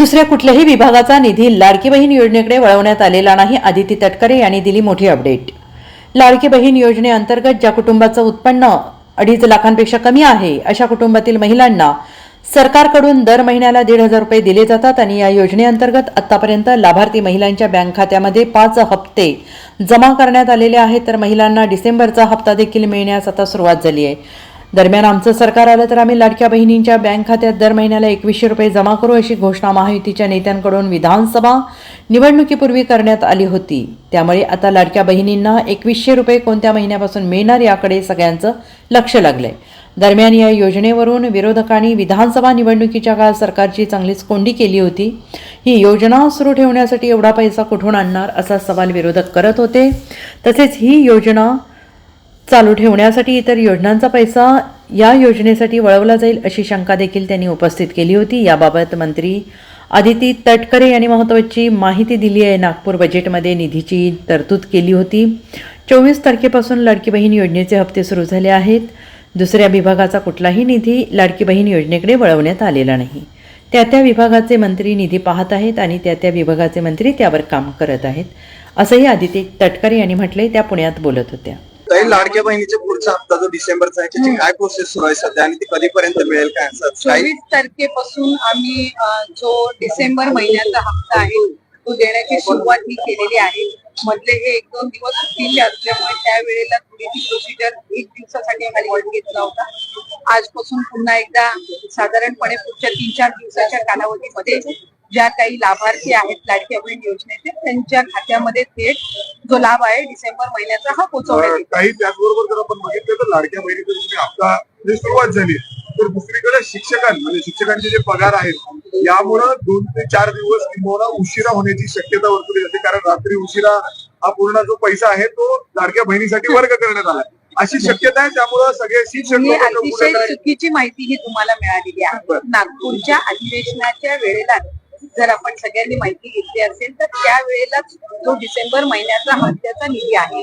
दुसऱ्या कुठल्याही विभागाचा निधी लाडकी बहीण योजनेकडे वळवण्यात आलेला नाही आदिती तटकरे यांनी दिली मोठी अपडेट. लाडकी बहीण योजनेअंतर्गत ज्या कुटुंबाचं उत्पन्न अडीच लाखांपेक्षा कमी आहे अशा कुटुंबातील महिलांना सरकारकडून दर महिन्याला दीड हजार रुपये दिले जातात आणि या योजनेअंतर्गत आतापर्यंत लाभार्थी महिलांच्या बँक खात्यामध्ये पाच हप्ते जमा करण्यात आलेले आहेत. तर महिलांना डिसेंबरचा हप्ता देखील मिळण्यास आता सुरुवात झाली आहे. दरम्यान आमचं सरकार आलं तर आम्ही लाडक्या बहिणींच्या बँक खात्यात दर महिन्याला एकवीसशे रुपये जमा करू अशी घोषणा महायुतीच्या नेत्यांकडून विधानसभा निवडणुकीपूर्वी करण्यात आली होती. त्यामुळे आता लाडक्या बहिणींना एकवीसशे रुपये कोणत्या महिन्यापासून मिळणार याकडे सगळ्यांचं लक्ष लागलंय. दरम्यान या योजनेवरून विरोधकांनी विधानसभा निवडणुकीच्या काळात सरकारची चांगलीच कोंडी केली होती. ही योजना सुरू ठेवण्यासाठी एवढा पैसा कुठून आणणार असा सवाल विरोधक करत होते. तसेच ही योजना चालू ठेवण्यासाठी इतर योजनांचा पैसा या योजनेसाठी वळवला जाईल अशी शंका देखील त्यांनी उपस्थित केली होती. याबाबत मंत्री आदिती तटकरे यांनी महत्त्वाची माहिती दिली आहे. नागपूर बजेटमध्ये निधीची तरतूद केली होती. चोवीस तारखेपासून लाडकी बहीण योजनेचे हप्ते सुरू झाले आहेत. दुसऱ्या विभागाचा कुठलाही निधी लाडकी बहीण योजनेकडे वळवण्यात आलेला नाही. त्या त्या विभागाचे मंत्री निधी पाहत आहेत आणि त्या त्या विभागाचे मंत्री त्यावर काम करत आहेत असंही आदिती तटकरे यांनी म्हटलंय. त्या पुण्यात बोलत होत्या. काही लाडक्या बहिणीचे पुढचा हप्ता जो डिसेंबरचा आहे त्याची काय प्रोसेस सुरू आहे सध्या आणि ती कधीपर्यंत मिळेल काय चोवीस तारखेपासून आम्ही अ, जो डिसेंबर महिन्याचा हप्ता आहे तो देण्याची सुरुवात ही केलेली आहे. मधले हे एक दोन दिवस सुट्टीचे असल्यामुळे त्यावेळेला थोडीशी प्रोसिजर एक दिवसासाठी खाली hold घेतला होता. आजपासून पुन्हा एकदा साधारणपणे पुढच्या तीन चार दिवसाच्या कालावधीमध्ये ज्या काही लाभार्थी आहेत लाडक्या बहीण योजनेचे त्यांच्या खात्यामध्ये थेट जो लाभ आहे डिसेंबर महिन्याचा हा पोहोचवला काही त्याचबरोबर जर आपण बघितलं तर लाडक्या बहिणीचं हप्ता सुरुवात झाली तर दुसरीकडे शिक्षकां म्हणजे शिक्षकांचे जे पगार आहेत यामुळं दोन ते चार दिवस किंवा उशिरा होण्याची शक्यता वर्तवली जाते. कारण रात्री उशिरा हा पूर्ण जो पैसा आहे तो लाडक्या बहिणीसाठी वर्ग करण्यात आला. अशी शक्यता आहे त्यामुळं सगळे शिक्षक अतिशय चुकीची माहिती ही तुम्हाला मिळालेली आहे. नागपूरच्या अधिवेशनाच्या वेळेला जर आपण सगळ्यांनी माहिती घेतली असेल तर त्या वेळेला जो डिसेंबर महिन्याचा हप्त्याचा निधी आहे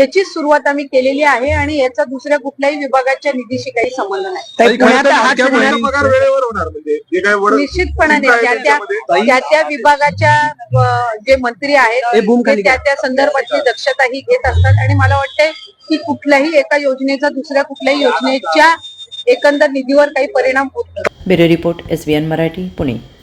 त्याची सुरुवात आम्ही केलेली आहे आणि याचा दुसऱ्या कुठल्याही विभागाच्या निधीशी काही संबंध नाही. म्हणजे निश्चितपणाने त्या त्या. त्या त्या विभागाच्या जे मंत्री आहेत ते त्या त्या संदर्भातली दक्षता ही घेत असतात. आणि मला वाटतंय की कुठल्याही एका योजनेचा दुसऱ्या कुठल्याही योजनेच्या एकंदर निधीवर काही परिणाम होत नाही. Bureau report S Marathi Pune.